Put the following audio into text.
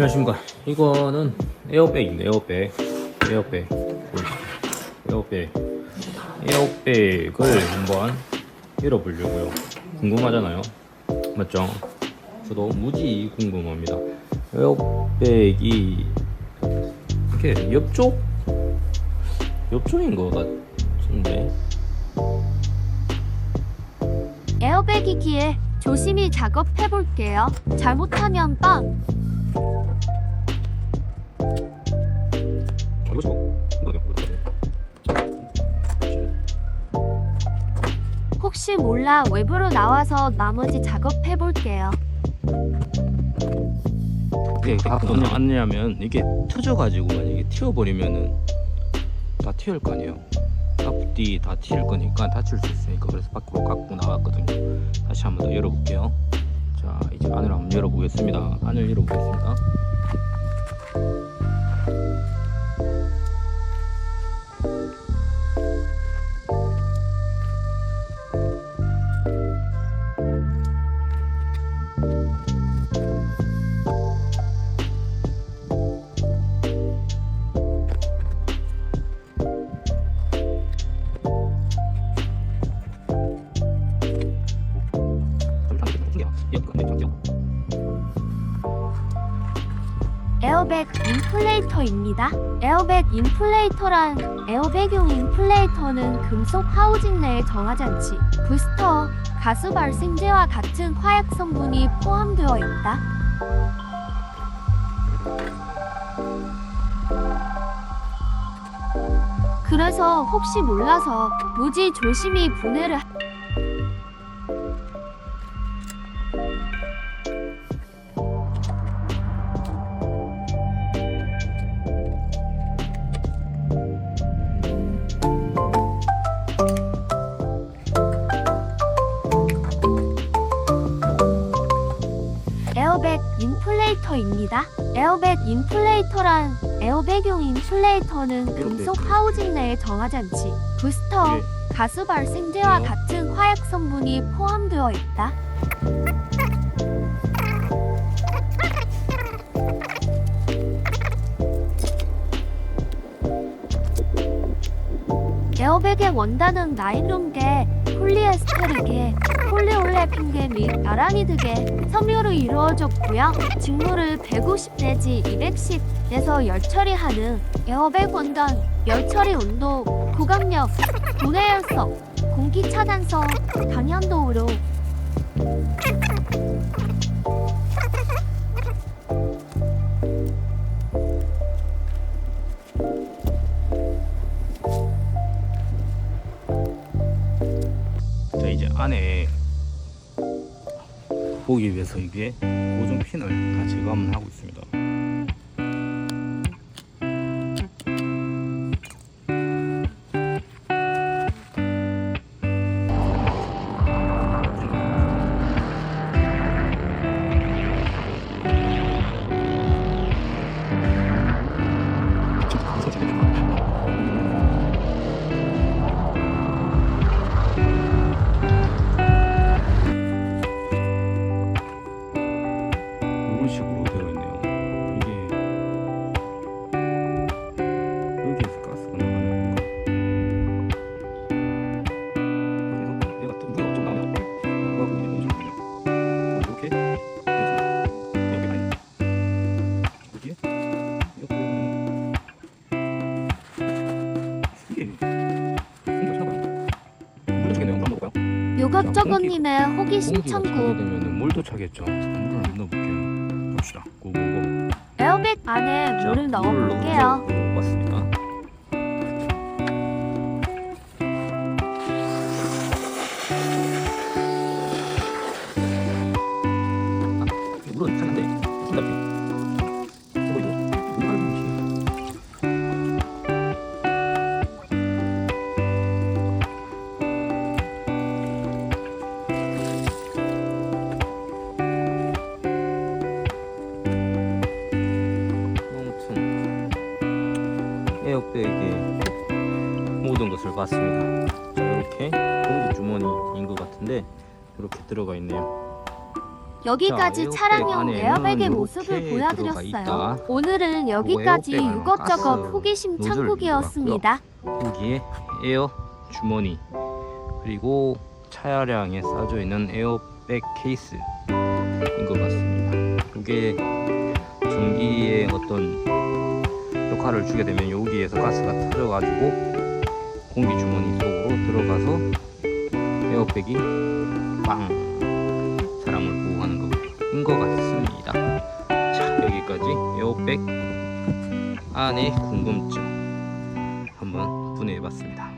안녕하십니까 이거는 에어백입니다 에어백. 에어백. 에어백. 에어백을 한번 열어보려고요. 궁금하잖아요. 맞죠? 저도 무지 궁금합니다. 에어백이 이렇게 옆쪽? 옆쪽인 것 같은데. 에어백이기에 조심히 작업해 볼게요. 잘못하면 빵. 혹시 몰라 외부로 나와서 나머지 작업해 볼게요. 이게 어떤 안내하면 이게 터져가지고 만약에 튀어버리면은 다 튀을 거 아니에요. 앞뒤 다 튀을 거니까 다칠 수 있으니까 그래서 밖으로 갖고 나왔거든요. 다시 한번 더 열어볼게요. 자 이제 안을 한번 열어보겠습니다. 안을 열어보겠습니다. 에어백 인플레이터입니다. 에어백 인플레이터란 에어백용 인플레이터는 금속 하우징 내에 않지 부스터, 가스 발생제와 같은 화약 성분이 포함되어 있다. 그래서 혹시 몰라서 무지 조심히 분해를 인플레이터입니다. 에어백 인플레이터란 에어백용 인플레이터는 금속 하우징 내에 않지 부스터, 예. 가스 발생제와 네. 같은 화약 성분이 포함되어 있다. 에어백의 원단은 나일론계, 폴리올레핀계 및 아라니드계, 섬유로 이루어졌고요. 직물을 150 내지 210에서 열 처리하는 에어백 원단, 열 처리 온도, 고강력, 고내열성, 공기 차단성, 방향도우로 보기 위해서 이게 고정 핀을 다 제거하면 하고 있습니다. 볼까요? 요각저거님의 호기심 공기가 차게 천국 되면 물도 차겠죠. 물을 한번 넣어볼게요. 봅시다. 고고고. 에어백 안에 자, 물을 넣어볼게요. 넣어봤습니다. 에어백에 모든 것을 봤습니다. 자, 이렇게 공기 주머니인 것 같은데 이렇게 들어가 있네요. 여기까지 차량용 에어백의 모습을 보여드렸어요. 오늘은 여기까지 에어백은 이것저것 가스 호기심 노즐 천국이었습니다. 여기에 에어 주머니 그리고 차량에 싸져 있는 에어백 케이스인 것 같습니다. 이게 전기의 어떤 역할을 주게 되면 여기에서 가스가 터져가지고 공기 주머니 속으로 들어가서 에어백이 빵 사람을 보호하는 것인 것 같습니다. 자 여기까지 에어백 안의 궁금증 한번 분해해봤습니다.